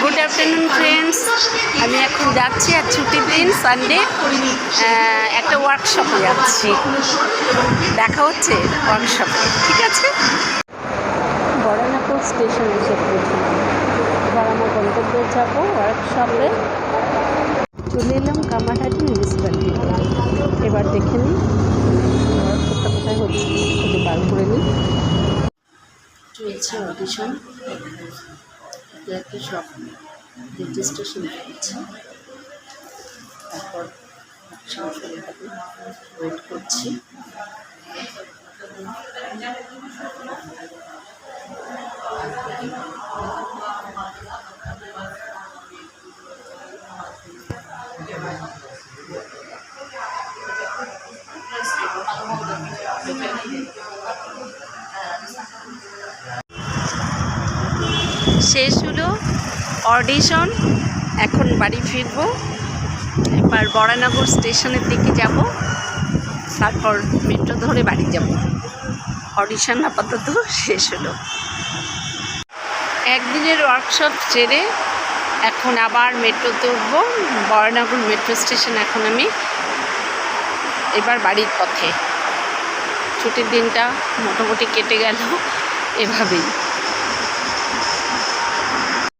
Good afternoon friends আমি এখন যাচ্ছি আর ছুটির দিন সানডে একটা ওয়ার্কশপে যাচ্ছি। দেখা হচ্ছে ওয়ার্কশপে ঠিক আছে? বড়নাপুর স্টেশন এসে পৌঁছলাম। এবার আমার গন্তব্যে যাব ওয়ার্কশপে চলে এলাম কামারহাটি মিউনিসিপ্যালিটিতে এবার দেখে নিই ওয়ার্কশপটা কোথায় হচ্ছে খুঁজে বার করে নিই। চলছে অডিশন একটা সব রেজিস্ট্রেশন চলছে তারপর ওয়েট করছি। শেষ হলো অডিশন এখন বাড়ি ফিরবো। এবার বরানগর স্টেশনের দিকে যাব, তারপর মেট্রো ধরে বাড়ি যাব। অডিশন আপাতত শেষ হলো। একদিনের ওয়ার্কশপ ছেড়ে এখন আবার মেট্রোতে উঠবো বরানগর মেট্রো স্টেশন এখন আমি এবার বাড়ির পথে। ছুটির দিনটা মোটামুটি কেটে গেল এভাবেই।